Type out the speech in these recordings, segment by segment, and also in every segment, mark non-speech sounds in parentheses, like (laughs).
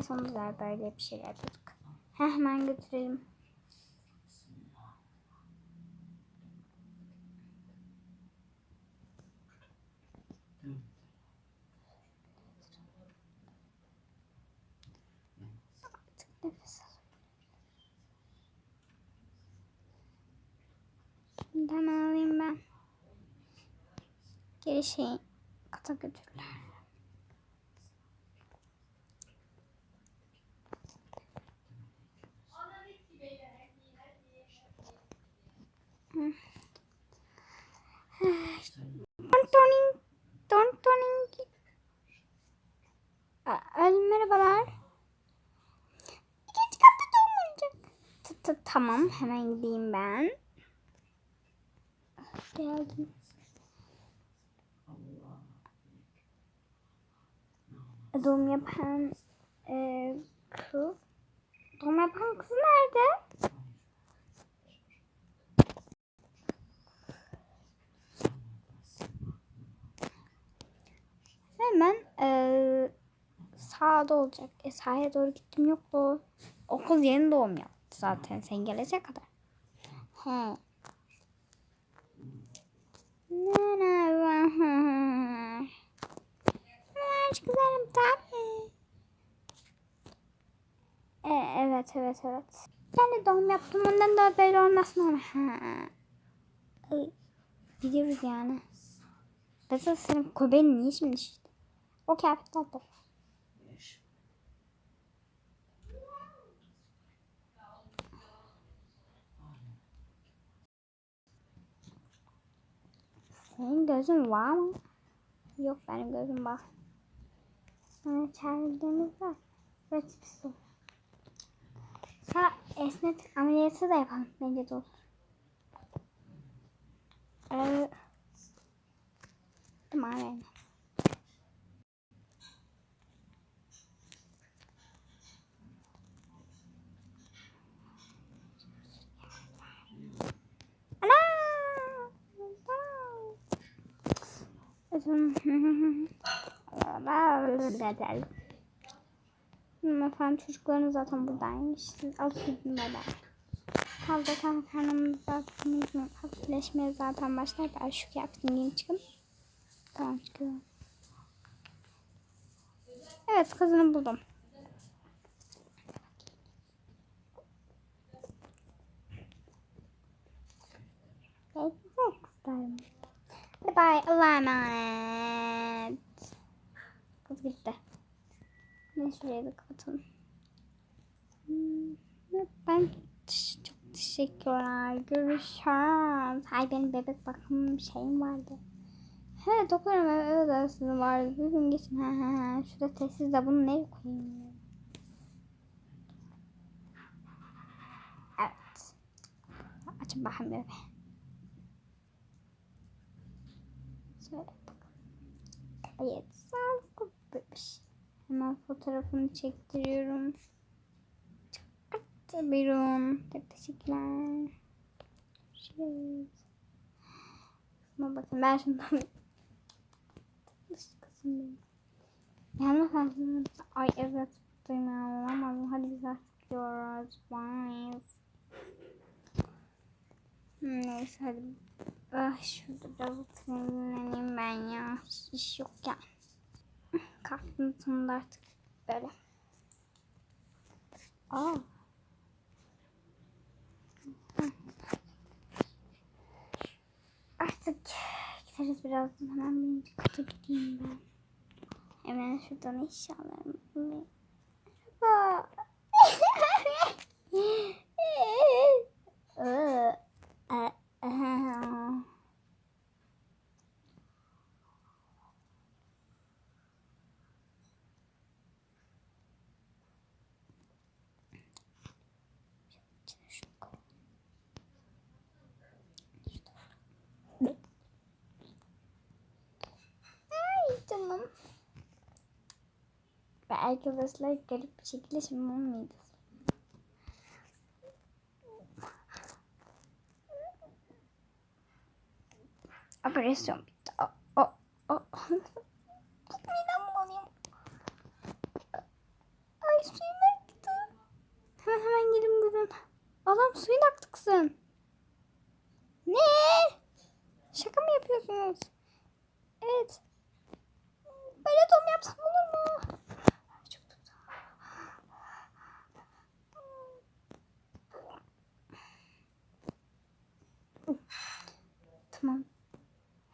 Ve sonunda böyle bir şeyler. Heh, hemen götürelim. Nefes. Şimdi hemen alayım ben. Geri şey kata götürürler. Tontoning, tontoning. Aa, Merhabalar. İkinci katta doğum olacak. T- t- Tamam hemen gideyim ben. Geldim. Doğum yapan e, kız. Doğum yapan kız nerede? Hemen e, sağda olacak. E, sağa doğru gittim yok o. O kız yeni doğum yaptı zaten sen gelecek kadar. He. Merhaba. Aşk güzelim tabii. E, evet evet evet. Ben de doğum yaptım ondan da böyle olmasın ama. Ha. Ay, Biliyoruz yani. Nasıl senin köpeğin niye şimdi işte? O kıyafetler de. Senin gözün var mı? Yok benim gözüm var. Sana çağırdığımızda tipsi olur. Sana esnet ameliyatı da yapalım. Bence de olur. Ee, tamam yani. Efendim çocuklarınız zaten buradaymış. Siz alın baba. Fazla kan karnımızda hafifleşmeye zaten başlar. Ben şu kıyafetimi giyeyim çıkın. Tamam çıkıyorum. Evet kızını buldum. Peki kızlarım. Bye bye. Allah'a emanet. Kız gitti. Ne şuraya da kapatalım. Ben çok teşekkürler. Görüşürüz. Ay benim bebek bakım şeyim vardı. He doktorum evet aslında vardı. Bir gün geçin. Ha ha ha. Şurada sessiz de bunu nereye koyayım? ya? Evet. Açın bakayım bebeği. Şöyle. Evet. Sağlıklı bebeş. Hemen fotoğrafını çektiriyorum. Çok teşekkürler. Görüşürüz. Ama bakın ben şundan kızım benim. Yalnız ben Ay evet duymuyorum Hadi biz artık gidiyoruz. Bye. Hmm, Neyse hadi. Ah şurada biraz oturayım dinleneyim ben ya. Hiç iş yok ya. Kalktım sonunda artık böyle. Aa. Artık gideriz birazdan. Hemen birinci kata gideyim ben. Hemen şuradan eşyalarımı. Merhaba. (laughs) Ve arkadaşlar garip bir şekilde şimdi olmayacağız. Operasyon bitti. O, o, o. Midem bulanıyor. Ay suyum aktı. Hemen hemen gelin buradan. Adam suyun aktı kızım.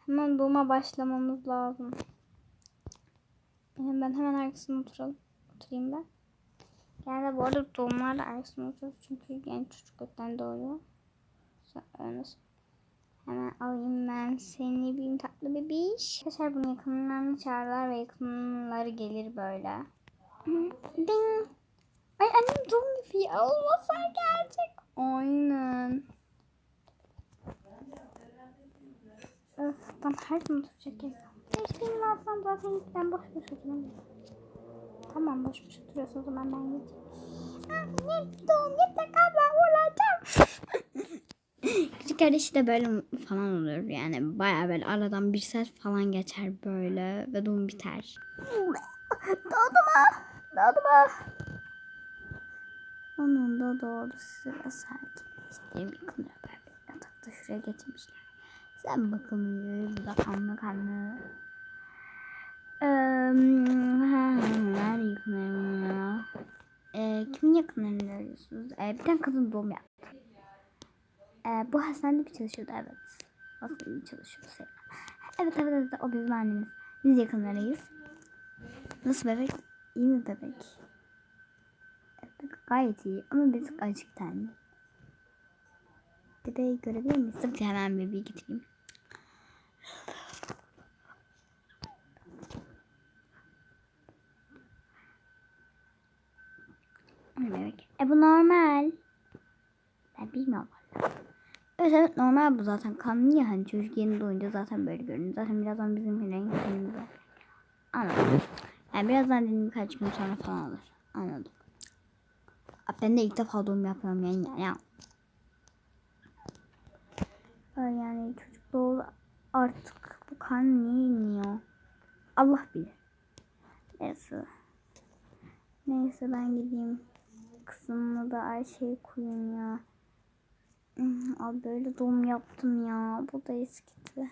Hemen doğuma başlamamız lazım. Ben hemen arkasına oturalım. Oturayım ben. Yani bu arada doğumlarla arkasına oturuyoruz. Çünkü genç çocuk gökten doğuyor. Nasıl? Hemen alayım ben seni benim tatlı bebiş. Arkadaşlar bunu yakınlarını çağırırlar ve yakınları gelir böyle. Ding. Ay annem doğum yapıyor. Olmasa gerçek. Aynen. Öf, tam her zaman oturacak ya. Hiç benim alsam zaten ben boş boş oturamam. Tamam boş boş oturuyorsun o zaman ben gideceğim. Annem doğum mutlaka ben olacağım. Küçük kardeşi de böyle falan olur yani baya böyle aradan bir saat falan geçer böyle ve doğum biter. Doğdu mu? Doğdu mu? Onun da doğdu sıra sakinleştireyim yıkılıyor böyle yatakta şuraya getirmişler. Sen bakımlı, bu da kanlı kanlı. Her yıkılıyor ya. Ee, kimin yakınlarını arıyorsunuz? Ee, bir tane kadın doğum yaptı. Ee, bu hastanede bir çalışıyordu evet. Hastanede çalışıyordu Seyran. Evet evet evet o bizim annemiz. Biz yakınlarıyız. Nasıl bebek? İyi mi bebek? Evet, gayet iyi ama biz acık tane. Bebeği görebilir miyiz? Tabii hemen bebeği getireyim. Bebek. E bu normal. Ben bilmiyorum. Evet evet normal bu zaten kanlı ya hani çocuk yeni doğunca zaten böyle görünüyor. Zaten birazdan bizim renk tenimize. Anladım. Yani birazdan dedim birkaç gün sonra falan olur. Anladım. Ben de ilk defa doğum yapıyorum yani. yani. Ay, Yani çocuk artık bu kan niye iniyor? Allah bilir. Neyse. Neyse ben gideyim. Kısmına da her şeyi koyayım ya. Hmm, Abi böyle doğum yaptım ya. Bu da eskidi.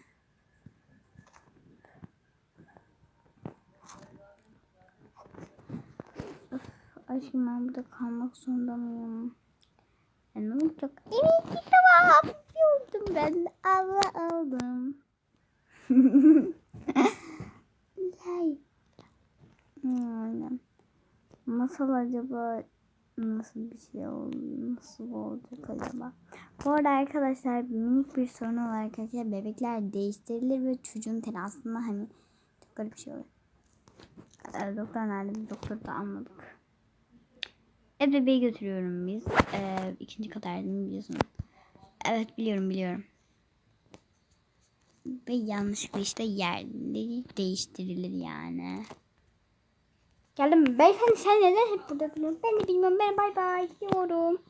Aşkım ben burada kalmak zorunda mıyım? Ne olacak? Evet tamam ben. Allah aldım. Lay. Masal acaba nasıl bir şey oldu? Nasıl olacak acaba? Bu arada arkadaşlar minik bir sorun olarak arkadaşlar bebekler değiştirilir ve çocuğun teni aslında hani çok garip bir şey oluyor. Ee, doktor nerede? Biz doktoru da anladık. E bebeği götürüyorum biz. Ee, ikinci kat erdim biliyorsun. Evet biliyorum biliyorum. Ve yanlışlıkla işte yerleri değiştirilir yani. Geldim? Beyefendi sen neden hep burada duruyorsun? Ben de bilmiyorum. Ben bay bay gidiyorum.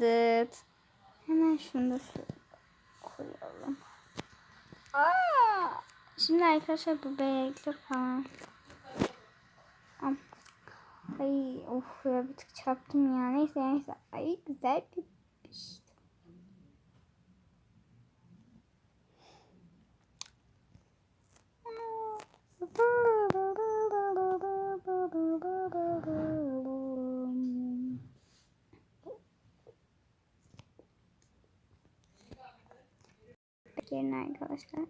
Dıt. Hemen şunu da şöyle koyalım. Aa! Şimdi arkadaşlar bu bebekler falan. Am. Ay of ya bir tık çarptım ya. Neyse neyse. Ay güzel bir şey. Gelin arkadaşlar.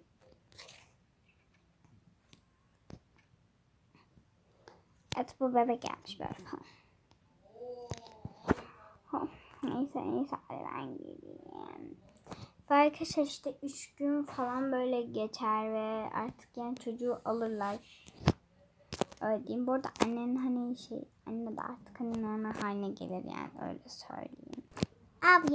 Evet bu bebek gelmiş böyle falan. Neyse neyse ben gideyim. Ve işte 3 gün falan böyle geçer ve artık yani çocuğu alırlar. Öyle diyeyim. Bu arada annen hani şey anne de artık hani normal haline gelir yani öyle söyleyeyim. Abi